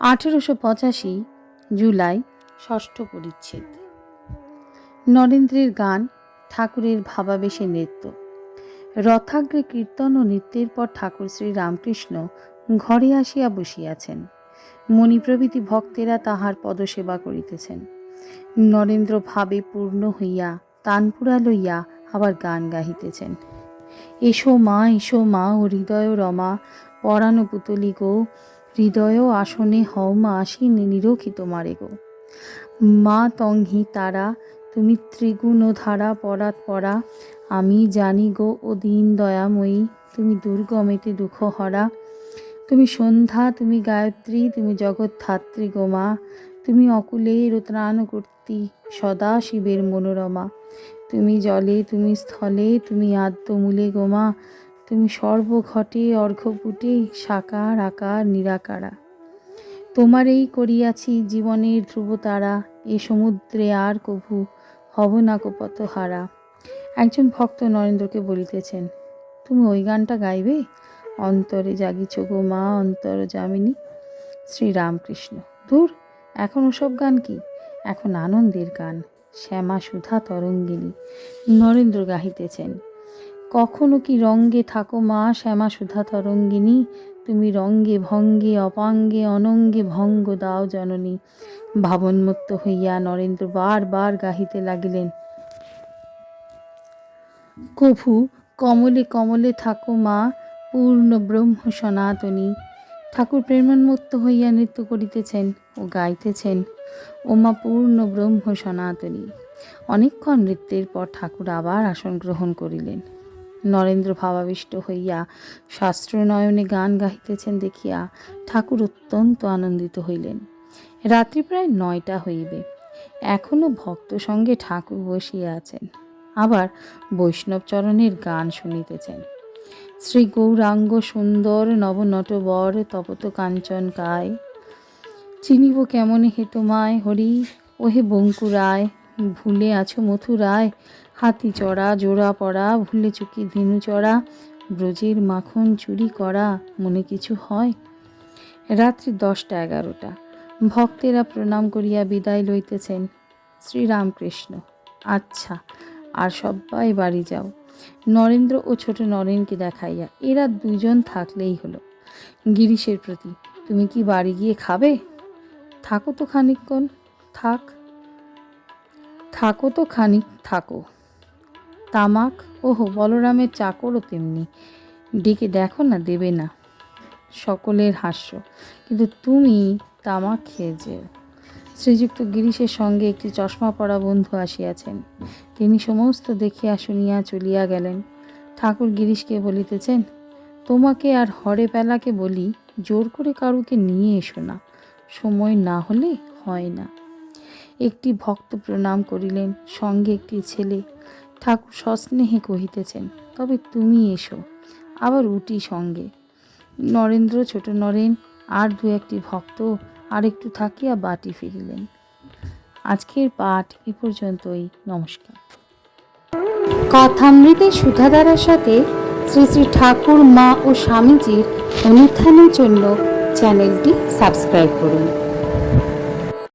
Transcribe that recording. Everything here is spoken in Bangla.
আঠেরোশো পঁচাশি জুলাই ষষ্ঠ পরিচ্ছেদ। নরেন্দ্রের গান ঠাকুরের ভাবাবেশে নৃত্য। রথাগ্রে কীর্তন ও নৃত্যের পর ঠাকুর শ্রী রামকৃষ্ণ ঘরে আসিয়া বসিয়াছেন। মণিপ্রভৃতি ভক্তেরা তাহার পদসেবা করিতেছেন। নরেন্দ্র ভাবে পূর্ণ হইয়া তানপুরা লইয়া আবার গান গাহিতেছেন। এসো মা এসো মা, ও হৃদয় রমা, পরাণ পুতলি গো হৃদয় আসনে হও মা আসীন নিরক্ষিত মারে গো মা তংহি তারা, তুমি ত্রিগুণ ধারা পরাত পরা, আমি জানি গো ও দিন দয়াময়ী, তুমি দুর্গমেতে দুঃখ হরা তুমি সন্ধ্যা, তুমি গায়ত্রী, তুমি জগৎ ধাত্রী গো মা, তুমি অকুলের ত্রাণ কর্তি সদা শিবের মনোরমা। তুমি জলে, তুমি স্থলে, তুমি আদ্যমূলে গোমা তুমি সর্বঘটে অর্ঘপুটে সাকার আকার নিরাকারা। তোমার এই করিয়াছি জীবনের ধ্রুবতারা, এ সমুদ্রে আর কভু হব না কপত হারা একজন ভক্ত নরেন্দ্রকে বলিতেছেন, তুমি ওই গানটা গাইবে? অন্তরে জাগিছ গো মা, অন্তর যামিনী। শ্রীরামকৃষ্ণ, ধুর, এখন ওসব গান কি? এখন আনন্দের গান। শ্যামা সুধা তরঙ্গিনী। নরেন্দ্র গাহিতেছেন কখনো কি রঙ্গে থাকো মা শ্যামা সুধা তরঙ্গিনী? তুমি রঙ্গে ভঙ্গে, অপাঙ্গে, অনঙ্গে ভঙ্গ দাও জননী। ভাবনমুক্ত হইয়া নরেন্দ্র বারবার গাহিতে লাগিলেন। কভু, কমলে কমলে থাকো মা, পূর্ণ ব্রহ্ম সনাতনী। ঠাকুর প্রেমন্মুক্ত হইয়া নৃত্য করিতেছেন ও গাইতেছেন। ওমা পূর্ণ ব্রহ্ম সনাতনী। অনেকক্ষণ নৃত্যের পর ঠাকুর আবার আসন গ্রহণ করিলেন। নরেন্দ্র ভাবাবিষ্ট হইয়া শাস্ত্রনয়নে গান গাহিতেছেন দেখিয়া ঠাকুর অত্যন্ত আনন্দিত হইলেন। রাত্রি প্রায় নয়টা হইবে। এখনও ভক্ত সঙ্গে ঠাকুর বসিয়া আছেন। আবার বৈষ্ণব চরণের গান শুনিতেছেন। শ্রী গৌরাঙ্গ সুন্দর নবনটবর তপত কাঞ্চন কায়। চিনিব কেমন হে তোমায় হরি, ওহে বঙ্কুরায়। ভুলে আছো মথুরায় হাতি চড়া, জোড়া পড়া, ভুলে চুকি ধিনু চড়া, ব্রজের মাখন চুরি করা, মনে কিছু হয়? রাত্রি দশটা এগারোটা। ভক্তেরা প্রণাম করিয়া বিদায় লইতেছেন শ্রীরামকৃষ্ণ। আচ্ছা আর সবাই বাড়ি যাও। নরেন্দ্র ও ছোট নরেনকে দেখাইয়া, এরা দুজন থাকলেই হলো। গিরিশের প্রতি, তুমি কি বাড়ি গিয়ে খাবে? থাকো তো খানিকক্ষণ, থাক। থাকো তো খানিক থাকো। তামাক, ওহো, বলরামের চাকরও তেমনি। ডেকে দেখো না, দেবে না। সকলের হাস্য। কিন্তু তুমি তামাক খেয়ে যেও শ্রীযুক্ত গিরিশের সঙ্গে একটি চশমা পরা বন্ধু আসিয়াছেন। তিনি সমস্ত দেখিয়া শুনিয়া চলিয়া গেলেন। ঠাকুর গিরিশকে বলিতেছেন, তোমাকে আর হরে পেলাকে বলি, জোর করে কারুকে নিয়ে এসো না। সময় না হলে হয় না। একটি ভক্ত প্রণাম করিলেন, সঙ্গে একটি ছেলে। ঠাকুর সস্নেহে কহিতেছেন, তবে তুমি এসো, আবার উটি সঙ্গে। নরেন্দ্র ছোট নরেন, আর দু একটি ভক্ত, আর একটু থাকিয়া বাটি ফিরিলেন। আজকের পাঠ এ পর্যন্তই, নমস্কার। কথামৃতের সুধাধারার সাথে শ্রী শ্রী ঠাকুর, মা ও স্বামীজির অনুষ্ঠানের জন্য চ্যানেলটি সাবস্ক্রাইব করুন।